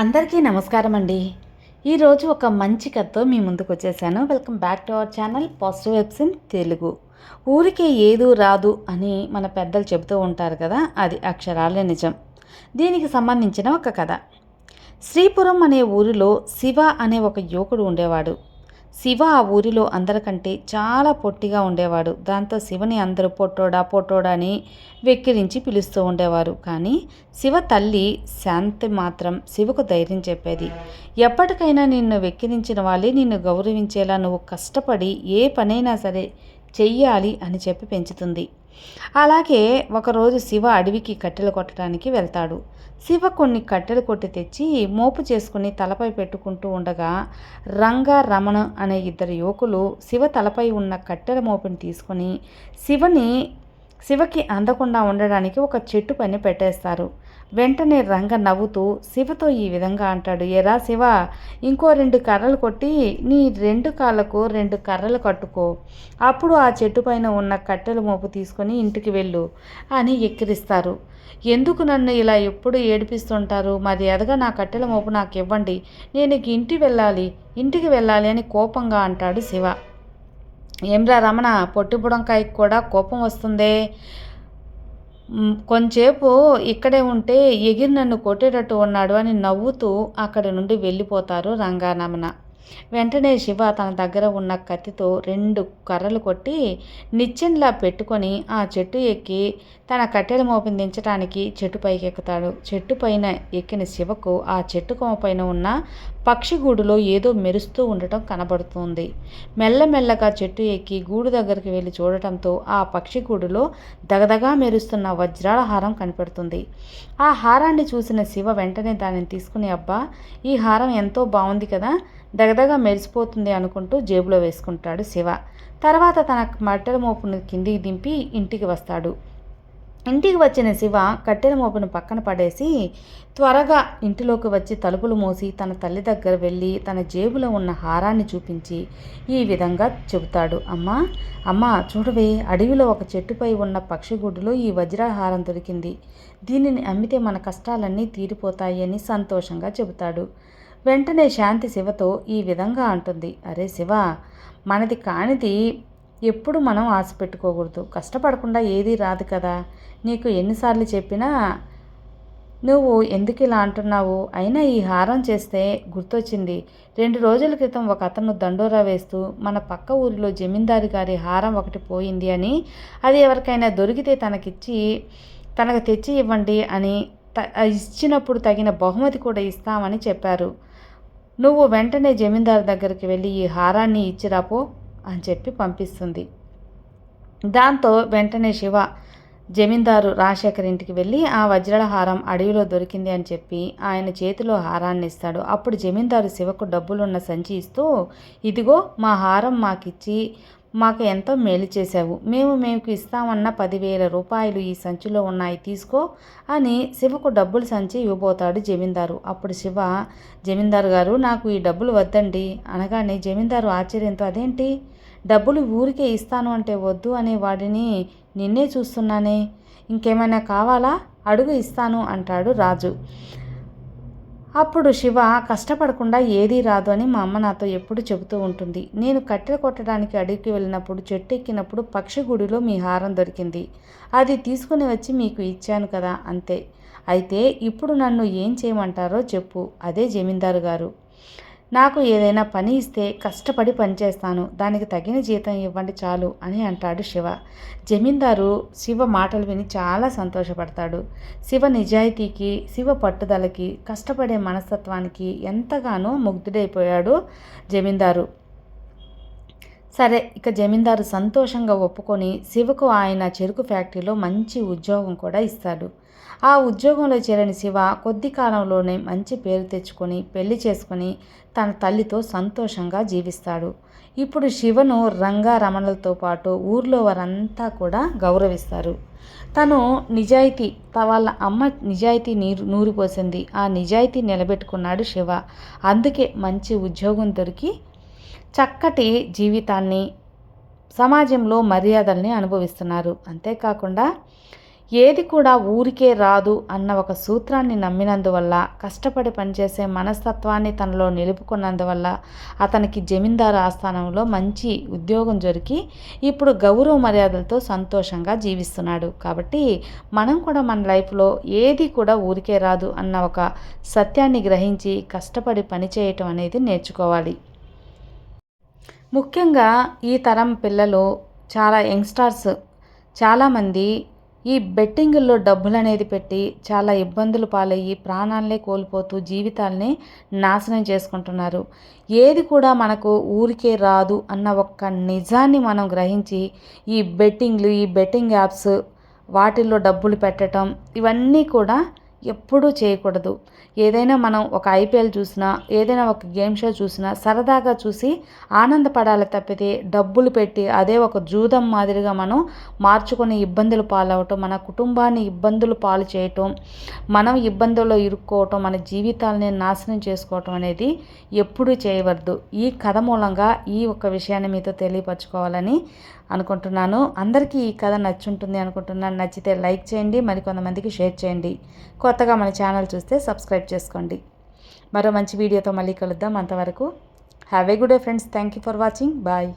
అందరికీ నమస్కారం అండి ఈరోజు ఒక మంచి కథతో మీ ముందుకు వచ్చేసాను. Welcome back to our channel positive vibes in Telugu. ఊరికే ఏదో రాదు అని మన పెద్దలు చెబుతూ ఉంటారు కదా అది అక్షరాలే నిజం. దీనికి సంబంధించిన ఒక కథ. శ్రీపురం అనే ఊరిలో శివ అనే ఒక యువకుడు ఉండేవాడు. శివ ఆ ఊరిలో అందరికంటే చాలా పొట్టిగా ఉండేవాడు. దాంతో శివని అందరూ పొట్టోడా పొట్టోడా అని వెక్కిరించి పిలుస్తూ ఉండేవారు. కానీ శివ తల్లి శాంతి మాత్రం శివకు ధైర్యం చెప్పేది. ఎప్పటికైనా నిన్ను వెక్కిరించిన వాళ్ళే నిన్ను గౌరవించేలా నువ్వు కష్టపడి ఏ పనైనా సరే చెయ్యాలి అని చెప్పి పెంచుతుంది. అలాగే ఒకరోజు శివ అడవికి కట్టెలు కొట్టడానికి వెళ్తాడు. శివ కొన్ని కట్టెలు కొట్టి తెచ్చి మోపు చేసుకుని తలపై పెట్టుకుంటూ ఉండగా రంగ రమణ అనే ఇద్దరు యువకులు శివ తలపై ఉన్న కట్టెల మోపుని తీసుకొని శివని శివకి అందకుండా ఉండడానికి ఒక చెట్టు పైన పెట్టేస్తారు. వెంటనే రంగ నవ్వుతూ శివతో ఈ విధంగా అంటాడు. ఎరా శివ ఇంకో రెండు కర్రలు కొట్టి నీ రెండు కాళ్ళకు రెండు కర్రలు కట్టుకో. అప్పుడు ఆ చెట్టు పైన ఉన్న కట్టెల మోపు తీసుకొని ఇంటికి వెళ్ళు అని ఎక్కిరిస్తారు. ఎందుకు నన్ను ఇలా ఎప్పుడు ఏడిపిస్తుంటారు? మరి ఎదగా నా కట్టెల మోపు నాకు ఇవ్వండి నేను ఇంటి వెళ్ళాలి. ఇంటికి వెళ్ళాలి అని కోపంగా అంటాడు శివ. ఏమ్రా రమణ పొట్టి బుడంకాయకి కూడా కోపం వస్తుందే? కొంచేపు ఇక్కడే ఉంటే ఎగిరి నన్ను కొట్టేటట్టు ఉన్నాడు అని నవ్వుతూ అక్కడి నుండి వెళ్ళిపోతారు రంగానమన. వెంటనే శివ తన దగ్గర ఉన్న కత్తితో రెండు కర్రలు కొట్టి నిచ్చెనలా పెట్టుకొని ఆ చెట్టు ఎక్కి తన కట్టెల మోపిని దించడానికి చెట్టు పైకి ఎక్కుతాడు చెట్టు పైన ఎక్కిన శివకు ఆ చెట్టు కొమ్మ పైన ఉన్న పక్షి గూడులో ఏదో మెరుస్తూ ఉండటం కనబడుతుంది. మెల్లమెల్లగా చెట్టు ఎక్కి గూడు దగ్గరికి వెళ్ళి చూడటంతో ఆ పక్షి గూడులో దగదగా మెరుస్తున్న వజ్రాల హారం కనపడుతుంది. ఆ హారాన్ని చూసిన శివ వెంటనే దానిని తీసుకుని అబ్బా ఈ హారం ఎంతో బాగుంది కదా దగదగా మెరిసిపోతుంది అనుకుంటూ జేబులో వేసుకుంటాడు శివ. తర్వాత తన మట్టెల మోపును కిందికి దింపి ఇంటికి వస్తాడు. ఇంటికి వచ్చిన శివ కట్టెల మోపును పక్కన పడేసి త్వరగా ఇంటిలోకి వచ్చి తలుపులు మూసి తన తల్లి దగ్గర వెళ్ళి తన జేబులో ఉన్న హారాన్ని చూపించి ఈ విధంగా చెబుతాడు. అమ్మా అమ్మా చూడవే అడవిలో ఒక చెట్టుపై ఉన్న పక్షిగుడ్డులో ఈ వజ్రహారం దొరికింది. దీనిని అమ్మితే మన కష్టాలన్నీ తీరిపోతాయి అని సంతోషంగా చెబుతాడు. వెంటనే శాంతి శివతో ఈ విధంగా అంటుంది. అరే శివ మనది కానిది ఎప్పుడు మనం ఆశ పెట్టుకోకూడదు. కష్టపడకుండా ఏదీ రాదు కదా. నీకు ఎన్నిసార్లు చెప్పినా నువ్వు ఎందుకు ఇలా అంటున్నావు? అయినా ఈ హారం చేస్తే గుర్తొచ్చింది. రెండు రోజుల క్రితం ఒక అతను దండోరా వేస్తూ మన పక్క ఊరిలో జమీందారు గారి హారం ఒకటి పోయింది అని అది ఎవరికైనా దొరికితే తనకిచ్చి తనకు తెచ్చి ఇవ్వండి అని త ఇచ్చినప్పుడు తగిన బహుమతి కూడా ఇస్తామని చెప్పారు. నువ్వు వెంటనే జమీందారు దగ్గరికి వెళ్ళి ఈ హారాన్ని ఇచ్చిరాపో అని చెప్పి పంపిస్తుంది. దాంతో వెంటనే శివ జమీందారు రాజశేఖర్ ఇంటికి వెళ్ళి ఆ వజ్రాల హారం అడవిలో దొరికింది అని చెప్పి ఆయన చేతిలో హారాన్ని ఇస్తాడు. అప్పుడు జమీందారు శివకు డబ్బులున్న సంచి ఇస్తూ ఇదిగో మా హారం మాకిచ్చి మాకు ఎంతో మేలు చేశావు. మేము మీకు ఇస్తామన్న పదివేల రూపాయలు ఈ సంచిలో ఉన్నాయి తీసుకో అని శివకు డబ్బులు సంచి ఇవ్వబోతాడు జమీందారు. అప్పుడు శివ జమీందారు గారు నాకు ఈ డబ్బులు వద్దండి అనగానే జమీందారు ఆశ్చర్యంతో అదేంటి? డబ్బులు ఊరికే ఇస్తాను అంటే వద్దు అనే వాడిని నిన్నే చూస్తున్నానే. ఇంకేమైనా కావాలా? అడుగు ఇస్తాను అంటాడు రాజు. అప్పుడు శివ కష్టపడకుండా ఏదీ రాదు అని మా అమ్మ నాతో ఎప్పుడు చెబుతూ ఉంటుంది. నేను కట్టెలు కొట్టడానికి అడిగి వెళ్ళినప్పుడు చెట్టు ఎక్కినప్పుడు పక్షి గుడిలో మీ హారం దొరికింది. అది తీసుకుని వచ్చి మీకు ఇచ్చాను కదా అంతే. అయితే ఇప్పుడు నన్ను ఏం చేయమంటారో చెప్పు అదే జమీందారు గారు. నాకు ఏదైనా పని ఇస్తే కష్టపడి పనిచేస్తాను. దానికి తగిన జీతం ఇవ్వండి చాలు అని అంటాడు శివ. జమీందారు శివ మాటలు విని చాలా సంతోషపడతాడు. శివ నిజాయితీకి శివ పట్టుదలకి కష్టపడే మనస్తత్వానికి ఎంతగానో ముగ్ధుడైపోయాడు జమీందారు. సరే ఇక జమీందారు సంతోషంగా ఒప్పుకొని శివకు ఆయన చెరుకు ఫ్యాక్టరీలో మంచి ఉద్యోగం కూడా ఇస్తాడు. ఆ ఉద్యోగంలో చేరిన శివ కొద్ది కాలంలోనే మంచి పేరు తెచ్చుకొని పెళ్ళి చేసుకొని తన తల్లితో సంతోషంగా జీవిస్తాడు. ఇప్పుడు శివను రంగారమణలతో పాటు ఊర్లో వారంతా కూడా గౌరవిస్తారు. తను నిజాయితీ త- వాళ్ళ అమ్మ నిజాయితీ నీరు నూరిపోసింది ఆ నిజాయితీ నిలబెట్టుకున్నాడు శివ. అందుకే మంచి ఉద్యోగం దొరికి చక్కటి జీవితాన్ని సమాజంలో మర్యాదల్ని అనుభవిస్తున్నారు. అంతేకాకుండా ఏది కూడా ఊరికే రాదు అన్న ఒక సూత్రాన్ని నమ్మినందువల్ల కష్టపడి పనిచేసే మనస్తత్వాన్ని తనలో నిలుపుకున్నందువల్ల అతనికి జమీందారు ఆస్థానంలో మంచి ఉద్యోగం దొరికి ఇప్పుడు గౌరవ మర్యాదలతో సంతోషంగా జీవిస్తున్నాడు. కాబట్టి మనం కూడా మన లైఫ్లో ఏది కూడా ఊరికే రాదు అన్న ఒక సత్యాన్ని గ్రహించి కష్టపడి పనిచేయటం అనేది నేర్చుకోవాలి. ముఖ్యంగా ఈ తరం పిల్లలు చాలా యంగ్స్టర్స్. చాలామంది ఈ బెట్టింగుల్లో డబ్బులు అనేది పెట్టి చాలా ఇబ్బందులు పాలయ్యి ప్రాణాలనే కోల్పోతూ జీవితాల్ని నాశనం చేసుకుంటున్నారు. ఏది కూడా మనకు ఊరికే రాదు అన్న ఒక్క నిజాన్ని మనం గ్రహించి ఈ బెట్టింగ్లు ఈ బెట్టింగ్ యాప్స్ వాటిల్లో డబ్బులు పెట్టడం ఇవన్నీ కూడా ఎప్పుడూ చేయకూడదు. ఏదైనా మనం ఒక ఐపీఎల్ చూసినా ఏదైనా ఒక గేమ్ షో చూసినా సరదాగా చూసి ఆనందపడాలి తప్పితే డబ్బులు పెట్టి అదే ఒక జూదం మాదిరిగా మనం మార్చుకొని ఇబ్బందులు పాలవటం మన కుటుంబాన్ని ఇబ్బందులు పాలు చేయటం మనం ఇబ్బందుల్లో ఇరుక్కోవటం మన జీవితాలని నాశనం చేసుకోవటం అనేది ఎప్పుడూ చేయవద్దు. ఈ కథ మూలంగా ఈ ఒక్క విషయాన్ని మీతో తెలియపరచుకోవాలని అనుకుంటున్నాను. అందరికీ ఈ కథ నచ్చుంటుంది అనుకుంటున్నాను. నచ్చితే లైక్ చేయండి మరికొంతమందికి షేర్ చేయండి. కొత్తగా మన ఛానల్ చూస్తే సబ్స్క్రైబ్ చేసుకోండి. మరో మంచి వీడియోతో మళ్ళీ కలుద్దాం. అంతవరకు have a good day friends thank you for watching bye